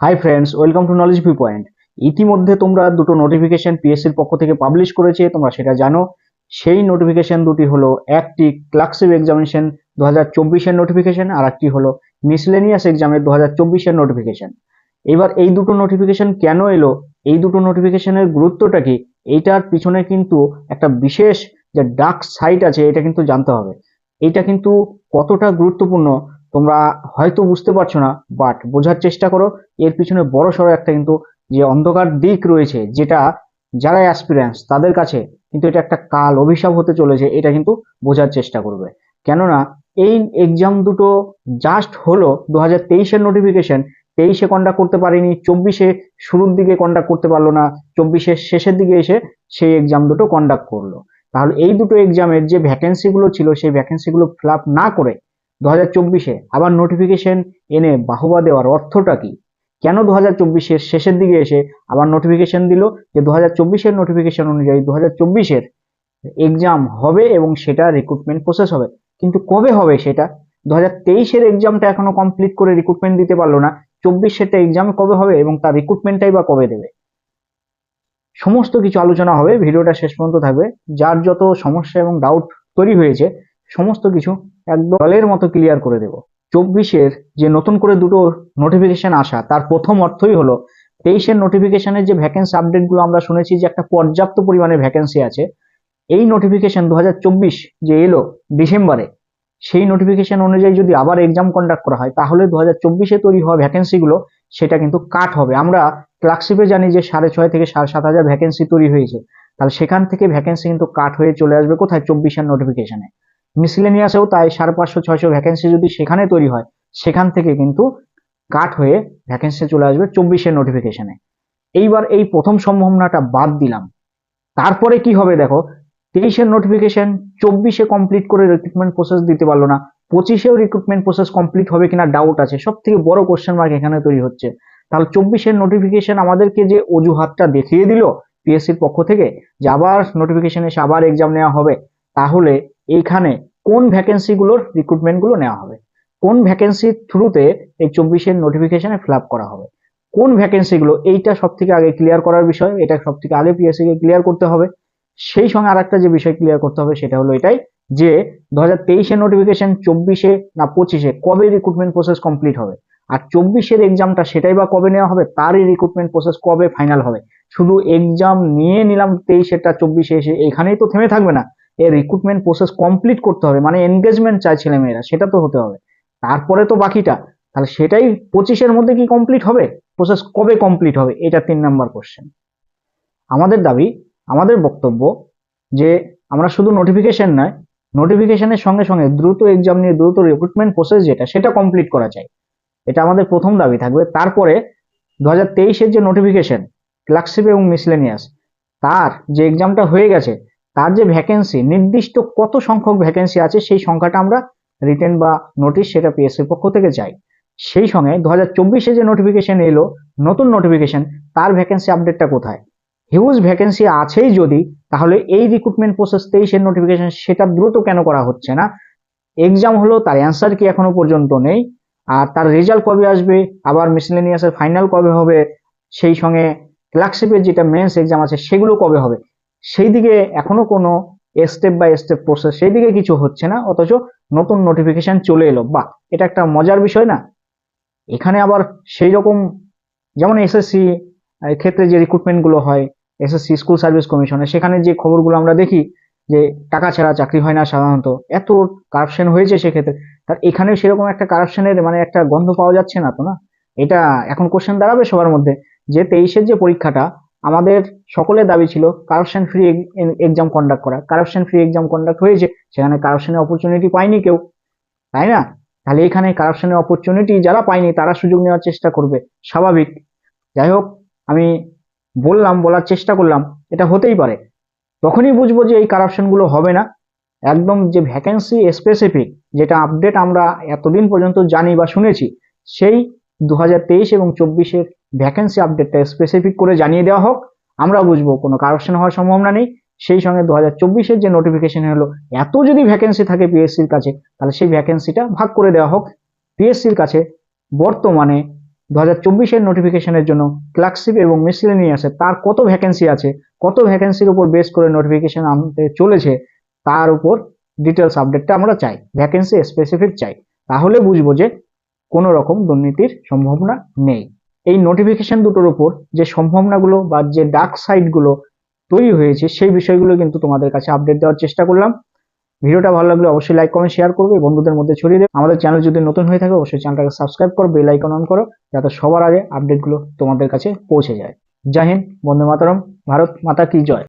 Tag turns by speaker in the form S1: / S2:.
S1: Hi friends welcome to knowledge view point ইতিমধ্যে তোমরা দুটো নোটিফিকেশন পিএসসির পক্ষ থেকে পাবলিশ করেছে, তোমরা সেটা জানো। সেই নোটিফিকেশন দুটি হলো একটি ক্লার্কশিপ এক্সামিনেশন দু হাজার চব্বিশের নোটিফিকেশন আর একটি হলো মিসলেনিয়াস এক্সামের দু হাজার চব্বিশের নোটিফিকেশন এবার এই দুটো নোটিফিকেশন কেন এলো? এই দুটো নোটিফিকেশনের গুরুত্বটা কি? এইটার পিছনে কিন্তু একটা বিশেষ যে ডার্ক সাইট আছে, এটা কিন্তু জানতে হবে। এইটা কিন্তু কতটা গুরুত্বপূর্ণ? তোমরা হয়তো বুঝতে পারছ না বাট বোঝার চেষ্টা করো। এর পিছনে বড় সড়ো একটা কিন্তু যে অন্ধকার দিক রয়েছে, যেটা যারা অ্যাসপিরেন্স তাদের কাছে কিন্তু এটা একটা কাল অভিশাপ হতে চলেছে, এটা কিন্তু বোঝার চেষ্টা করবে। কেননা, এই এক্সাম দুটো জাস্ট হলো দু হাজার তেইশের নোটিফিকেশন তেইশে কন্ডাক্ট করতে পারিনি, চব্বিশে শুরুর দিকে কন্ডাক্ট করতে পারল না, চব্বিশের শেষের দিকে এসে সেই এক্সাম দুটো কন্ডাক্ট করল। তাহলে এই দুটো এক্সামের যে ভ্যাকেন্সিগুলো ছিল, সেই ভ্যাকেন্সিগুলো ফিল আপ না করে দু চব্বিশে আবার নোটিফিকেশন এনে বাহবা দেওয়ার অর্থটা কি? কেন দু হাজার চব্বিশের শেষের দিকে এসে আবার নোটিফিকেশন দিল যে দু হাজার চব্বিশের নোটিফিকেশন অনুযায়ী দু হাজার চব্বিশের এক্সাম হবে এবং সেটা রিক্রুটমেন্ট প্রসেস হবে। কিন্তু কবে হবে সেটা? দু হাজার তেইশের এক্সামটা এখনও কমপ্লিট করে রিক্রুটমেন্ট দিতে পারল না। চব্বিশেরটা এক্সাম কবে হবে এবং তার রিক্রুটমেন্টটাই বা কবে দেবে? সমস্ত কিছু আলোচনা হবে, ভিডিওটা শেষ পর্যন্ত থাকবে। যার যত সমস্যা এবং ডাউট তৈরি হয়েছে, সমস্ত কিছু একদম দলের মতো ক্লিয়ার করে দেব। চব্বিশের যে নতুন করে দুটো নোটিফিকেশন আসা, তার প্রথম অর্থই হলো, তেইশের নোটিফিকেশনের যে ভ্যাকেন্সি আপডেটগুলো আমরা শুনেছি যে একটা পর্যাপ্ত পরিমাণে ভ্যাকেন্সি আছে, এই নোটিফিকেশন দুহাজার চব্বিশ যে এলো ডিসেম্বরে, সেই নোটিফিকেশন অনুযায়ী যদি আবার এক্সাম কন্ডাক্ট করা হয়, তাহলে দু হাজার চব্বিশে তৈরি হওয়া ভ্যাকেন্সিগুলো সেটা কিন্তু কাট হবে। আমরা ক্লার্কশিপে জানি যে সাড়ে ছয় থেকে সাড়ে সাত হাজার ভ্যাকেন্সি তৈরি হয়েছে। তাহলে সেখান থেকে ভ্যাকেন্সি কিন্তু কাট হয়ে চলে আসবে কোথায়? চব্বিশের নোটিফিকেশনে মিসলেনিয়াসেও তাই সাড়ে পাঁচশো, ছয়শো ভ্যাকেন্সি যদি সেখানে তৈরি হয়, সেখান থেকে কিন্তু কাট হয়ে ভ্যাকেন্সি চলে আসবে চব্বিশের নোটিফিকেশনে এইবার এই প্রথম সম্ভাবনাটা বাদ দিলাম। তারপরে কি হবে দেখো, তেইশের নোটিফিকেশন চব্বিশে কমপ্লিট করে রিক্রুটমেন্ট প্রসেস দিতে পারল না। পঁচিশেও রিক্রুটমেন্ট প্রসেস কমপ্লিট হবে কিনা ডাউট আছে। সব থেকে বড় কোশ্চেন মার্ক এখানে তৈরি হচ্ছে। তাহলে চব্বিশের নোটিফিকেশন আমাদেরকে যে অজুহাতটা দেখিয়ে দিল পিএসসির পক্ষ থেকে, যে আবার নোটিফিকেশন এসে আবার এক্সাম নেওয়া হবে, তাহলে এইখানে কোন ভ্যাকেন্সিগুলোর রিক্রুটমেন্টগুলো নেওয়া হবে? কোন ভ্যাকেন্সির থ্রুতে এই চব্বিশের নোটিফিকেশনে ফিল করা হবে? কোন ভ্যাকেন্সিগুলো এইটা সব থেকে আগে ক্লিয়ার করার বিষয়, এটা সব থেকে আগে পিএসসি কে ক্লিয়ার করতে হবে। সেই সঙ্গে আর যে বিষয় ক্লিয়ার করতে হবে, সেটা হলো এটাই যে দু হাজার নোটিফিকেশন চব্বিশে না পঁচিশে কবে রিক্রুটমেন্ট প্রসেস কমপ্লিট হবে? আর চব্বিশের এক্সামটা সেটাই বা কবে নেওয়া হবে? তারই রিক্রুটমেন্ট প্রসেস কবে ফাইনাল হবে? শুধু এক্সাম নিয়ে নিলাম তেইশেরটা, চব্বিশে এসে এখানেই তো থেমে থাকবে না। এর রিক্রুটমেন্ট প্রসেস কমপ্লিট করতে হবে মানে এনগেজমেন্ট চায় ছেলে মেয়েরা সেটা তো হতে হবে। তারপরে তো বাকিটা, তাহলে সেটাই পঁচিশের মধ্যে কি কমপ্লিট হবে? প্রসেস কবে কমপ্লিট হবে? এটা তিন নাম্বার কোশ্চেন আমাদের দাবি, আমাদের বক্তব্য যে আমরা শুধু নোটিফিকেশন নয় নোটিফিকেশনের সঙ্গে সঙ্গে দ্রুত এক্সাম নিয়ে দ্রুত রিক্রুটমেন্ট প্রসেস যেটা, সেটা কমপ্লিট করা চাই। এটা আমাদের প্রথম দাবি থাকবে। তারপরে দু হাজার যে নোটিফিকেশন ক্লার্কশিপ এবং মিসলেনিয়াস তার যে এক্সামটা হয়ে গেছে তার যে ভ্যাকেন্সি নির্দিষ্ট কত সংখ্যক ভ্যাকেন্সি আছে, সেই সংখ্যাটা আমরা রিটেন বা নোটিশ সেটা পিএসসির পক্ষ থেকে চাই। সেই সঙ্গে দু হাজার চব্বিশে যে নোটিফিকেশন এলো, নতুন নোটিফিকেশন তার ভ্যাকেন্সি আপডেটটা কোথায়? হিউজ ভ্যাকেন্সি আছেই যদি, তাহলে এই রিক্রুটমেন্ট প্রসেস তেইশের নোটিফিকেশন সেটা দ্রুত কেন করা হচ্ছে না? এক্সাম হলো, তার অ্যান্সার কি এখনও পর্যন্ত নেই। আর তার রেজাল্ট কবে আসবে? আবার মিসলেনিয়াসের ফাইনাল কবে হবে? সেই সঙ্গে ক্লার্কশিপের যেটা মেন্স এক্সাম আছে, সেগুলো কবে হবে? সেই দিকে এখনও কোনো স্টেপ বাই স্টেপ প্রসেস সেই দিকে কিছু হচ্ছে না, অথচ নতুন নোটিফিকেশন চলে এলো। বা এটা একটা মজার বিষয় না? এখানে আবার সেই রকম যেমন এসএসসি ক্ষেত্রে যে রিক্রুটমেন্টগুলো হয় এসএসসি স্কুল সার্ভিস কমিশনে সেখানে যে খবরগুলো আমরা দেখি যে টাকা ছাড়া চাকরি হয় না সাধারণত, এত কারাপশন হয়েছে সেক্ষেত্রে, তার এখানে সেরকম একটা কারাপশনের মানে একটা গন্ধ পাওয়া যাচ্ছে না তো না? এটা এখন কোশ্চেন দাঁড়াবে সবার মধ্যে, যে তেইশের যে পরীক্ষাটা, আমাদের সকলের দাবি ছিল কারাপশন ফ্রি এক্সাম কন্ডাক্ট করা। কারাপশন ফ্রি এক্সাম কন্ডাক্ট হয়েছে, সেখানে কারাপশনের অপরচুনিটি পায়নি কেউ, তাই না? তাহলে এখানে কারাপশনের অপরচুনিটি যারা পায়নি, তারা সুযোগ নেওয়ার চেষ্টা করবে, স্বাভাবিক। যাই হোক, আমি বললাম, বলার চেষ্টা করলাম, এটা হতেই পারে। তখনই বুঝব যে এই কারাপশনগুলো হবে না। একদম যে ভ্যাকেন্সি স্পেসিফিক যেটা আপডেট আমরা এতদিন পর্যন্ত জানি বা শুনেছি, সেই দু হাজার তেইশ এবং চব্বিশের ভ্যাকেন্সি আপডেটটা স্পেসিফিক করে জানিয়ে দেওয়া হোক। আমরা বুঝব, কোনো কারাপশন হওয়ার সম্ভাবনা নেই। সেই সঙ্গে দু হাজার চব্বিশের যে নোটিফিকেশন হলো এত যদি ভ্যাকেন্সি থাকে পিএসসির কাছে, তাহলে সেই ভ্যাকেন্সিটা ভাগ করে দেওয়া হোক। পিএসসির কাছে বর্তমানে দু হাজার চব্বিশের নোটিফিকেশনের জন্য ক্লার্কশিপ এবং মিসলেনিয়াসে তার কত ভ্যাকেন্সি আছে, কত ভ্যাকেন্সির উপর বেস করে নোটিফিকেশন আনতে চলেছে, তার উপর ডিটেলস আপডেটটা আমরা চাই ভ্যাকেন্সি স্পেসিফিক চাই। তাহলে বুঝব যে কোনো রকম দুর্নীতির সম্ভাবনা নেই। এই নোটিফিকেশন দুটোর উপর যে সম্ভাবনাগুলো বা যে ডার্ক সাইডগুলো তৈরি হয়েছে, সেই বিষয়গুলো কিন্তু তোমাদের কাছে আপডেট দেওয়ার চেষ্টা করলাম। ভিডিওটা ভালো লাগলে অবশ্যই লাইক কমেন্ট শেয়ার করবে, বন্ধুদের মধ্যে ছড়িয়ে দেবে। আমাদের চ্যানেল যদি নতুন হয়ে থাকে, অবশ্যই চ্যানেলটাকে সাবস্ক্রাইব করো বেল আইকন অন করো, যাতে সবার আগে আপডেটগুলো তোমাদের কাছে পৌঁছে যায়। জয় হিন্দ, বন্দে মাতরম, ভারত মাতা কি জয়।